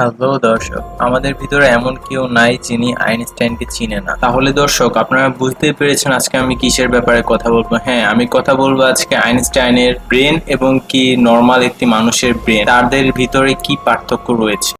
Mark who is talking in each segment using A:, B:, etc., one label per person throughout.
A: Hello দর্শক, আমাদের ভিতরে এমন কেউ নাই যিনি আইনস্টাইনকে চিনে না। তাহলে দর্শক, আপনারা বুঝতেই পেরেছেন আজকে আমি কিসের ব্যাপারে কথা বলব? হ্যাঁ আমি কথা বলব আজকে আইনস্টাইনের ব্রেন এবং কি নর্মাল একটি মানুষের ব্রেন তাদের ভিতরে কি পার্থক্য রয়েছে?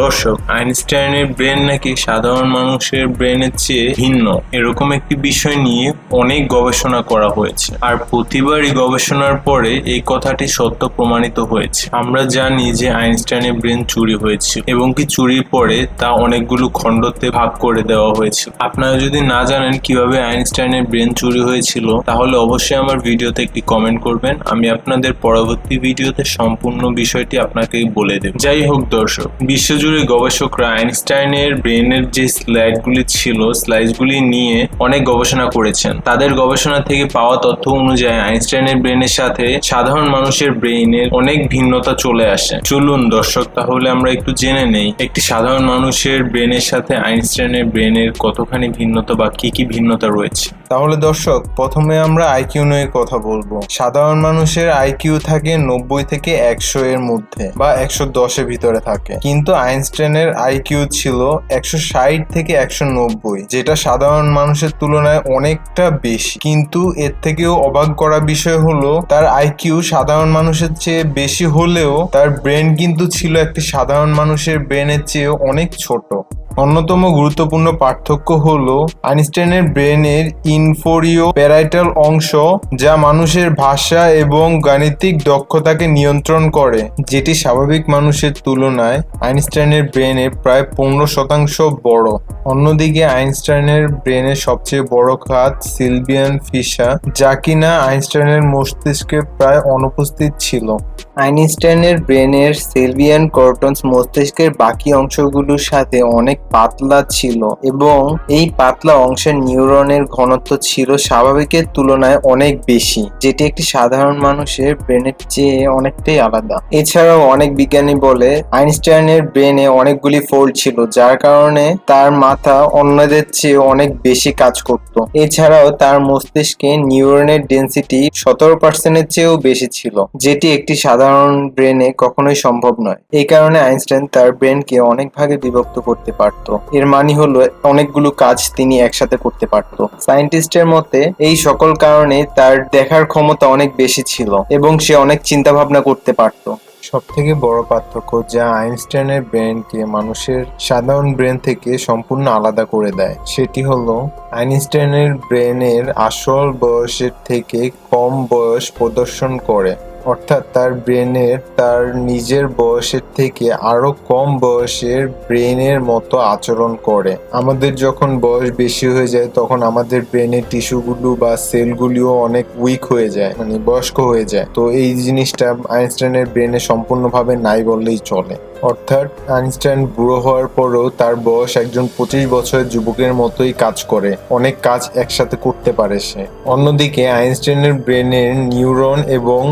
A: দর্শক, আইনস্টাইনের ব্রেন নাকি সাধারণ মানুষের ব্রেনের চেয়ে ভিন্ন? এরকম একটি বিষয় নিয়ে অনেক গবেষণা করা হয়েছে। আর প্রতিবারই গবেষণার পরে এই কথাটি সত্য প্রমাণিত হয়েছে। আমরা জানি যে আইনস্টাইনের ব্রেন চুরি হয়েছে এবং কি চুরির পরে তা অনেকগুলো খণ্ডতে ভাগ করে দেওয়া হয়েছে। আপনারা যদি না জানেন কীভাবে আইনস্টাইনের ব্রেন চুরি হয়েছিল, তাহলে অবশ্যই আমার ভিডিওতে একটি কমেন্ট করবেন। আমি আপনাদের পরবর্তী ভিডিওতে সম্পূর্ণ বিষয়টি আপনাকে বলে দেব। যাই হোক দর্শক বিশ্বজুড়ে গবেষকরা আইনস্টাইনের ব্রেনের যে স্লাইডগুলি ছিল, স্লাইডগুলি নিয়ে অনেক গবেষণা করেছেন। তাদের গবেষণা থেকে পাওয়া তথ্য অনুযায়ী আইনস্টাইনের ব্রেনের সাথে সাধারণ মানুষের ব্রেইনের অনেক ভিন্নতা চলে আসে। চলুন দর্শক, তাহলে আমরা একটু জেনে নেই, একটি সাধারণ মানুষের ব্রেনের সাথে আইনস্টাইনের ব্রেনের কতখানি ভিন্নতা বা কি কি ভিন্নতা রয়েছে?
B: তাহলে দর্শক, প্রথমে আমরা আইকিউ নিয়ে কথা বলব। সাধারণ মানুষের আইকিউ থাকে নব্বই থেকে একশো এর মধ্যে বা একশো দশের ভিতরে থাকে। কিন্তু আইনস্টাইনের আইকিউ ছিল একশো ষাট থেকে একশো নব্বই, যেটা সাধারণ মানুষের তুলনায় অনেকটা বেশি। কিন্তু এর থেকেও অবাক করা বিষয় হলো, তার আইকিউ সাধারণ মানুষের চেয়ে বেশি হলেও তার ব্রেন কিন্তু ছিল একটি সাধারণ মানুষের ব্রেনের চেয়েও অনেক ছোট। অন্যতম গুরুত্বপূর্ণ পার্থক্য হল আইনস্টাইনের ব্রেনের ইনফোরিও প্যারাইটাল অংশ, যা মানুষের ভাষা এবং গাণিতিক দক্ষতাকে নিয়ন্ত্রণ করে। যেটি স্বাভাবিক মানুষের তুলনায় আইনস্টাইনের ব্রেনের প্রায় পনেরো শতাংশ বড়। অন্যদিকে আইনস্টাইনের ব্রেনের সবচেয়ে বড় খাত সিলভিয়ান ফিসা যা কিনা আইনস্টাইনের মস্তিষ্কে প্রায় অনুপস্থিত ছিল। আইনস্টাইনের ব্রেনের সেলভিয়ান কর্টনস মস্তিষ্কের বাকি অংশগুলোর সাথে অনেক পাতলা ছিল এবং এই পাতলা অংশের নিউরনের ঘনত্ব ছিল স্বাভাবিকের তুলনায় অনেক বেশি, যেটি একটি সাধারণ মানুষের ব্রেনের চেয়ে অনেকটাই আলাদা। এছাড়াও অনেক বিজ্ঞানী বলে, আইনস্টাইনের ব্রেনে অনেকগুলি ফোল্ড ছিল, যার কারণে তার মাথা অন্যদের চেয়ে অনেক বেশি কাজ করত। এছাড়াও তার মস্তিষ্কে নিউরনের ডেন্সিটি সতেরো পার্সেন্টের চেয়েও বেশি ছিল, যেটি একটি সাধারণ ব্রেনে কখনোই সম্ভব নয়। এই কারণে আইনস্টাইন তার ব্রেনকে অনেক ভাগে বিভক্ত করতে পারত। এর মানে হলো অনেকগুলো কাজ তিনি একসাথে করতে পারত। সায়েন্টিস্টের মতে, এই সকল কারণে তার দেখার ক্ষমতা অনেক বেশি ছিল এবং সে অনেক চিন্তা ভাবনা করতে পারত। সব থেকে বড় পার্থক্য যা আইনস্টাইনের ব্রেনকে মানুষের সাধারণ ব্রেন থেকে সম্পূর্ণ আলাদা করে দেয়। সেটি হলো, আইনস্টাইনের ব্রেনের আসল বয়সের থেকে কম বয়স প্রদর্শন করে। অর্থাৎ তার ব্রেনের, তার নিজের বয়সের থেকে আরও কম বয়সের ব্রেনের মতো আচরণ করে। আমাদের যখন বয়স বেশি হয়ে যায়, তখন আমাদের ব্রেনের টিস্যুগুলো বা সেলগুলিও অনেক উইক হয়ে যায় মানে বয়স্ক হয়ে যায়। তো এই জিনিসটা আইনস্টাইনের ব্রেনে সম্পূর্ণভাবে নাই বললেই চলে। অর্থাৎ আইনস্টাইন বুড়ো হওয়ার পরেও তার বয়স একজন পঁচিশ বছরের যুবকের মতোই কাজ করে। অনেক কাজ একসাথে করতে পারে সে। অন্যদিকে আইনস্টাইনের ব্রেনের নিউরন এবং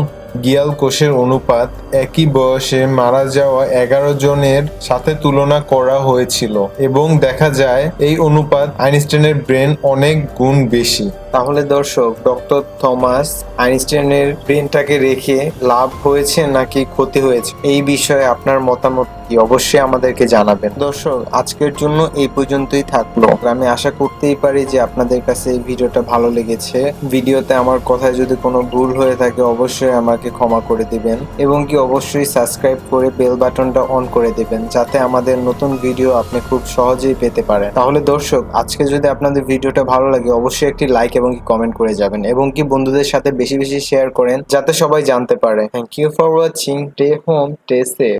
B: গিয়াল কোষের অনুপাত একই বয়সে মারা যাওয়া এগারো জনের সাথে তুলনা করা হয়েছিল এবং দেখা যায় এই অনুপাত আইনস্টাইনের ব্রেন অনেক গুণ বেশি। তাহলে দর্শক, ডক্টর থমাস আইনস্টাইনের ব্রেনটাকে রেখে লাভ হয়েছে নাকি ক্ষতি হয়েছে? এই বিষয়ে আপনার মতামত কি? অবশ্যই আমাদেরকে জানাবেন। দর্শক, আজকের জন্য এই পর্যন্তই থাকল। আমি আশা করতেই পারি যে আপনাদের কাছে এই ভিডিওটা ভালো লেগেছে। ভিডিওতে আমার কথায় যদি কোনো ভুল হয়ে থাকে, অবশ্যই আমাকে ক্ষমা করে দিবেন এবং কি অবশ্যই সাবস্ক্রাইব করে বেল বাটনটা অন করে দিবেন, যাতে আমাদের নতুন ভিডিও আপনি খুব সহজেই পেতে পারেন। তাহলে দর্শক, আজকে যদি আপনাদের ভিডিওটা ভালো লাগে, অবশ্যই একটি লাইক এবং কি কমেন্ট করে যাবেন এবং কি বন্ধুদের সাথে বেশি বেশি শেয়ার করেন যাতে সবাই জানতে পারে। Thank you for watching stay home stay safe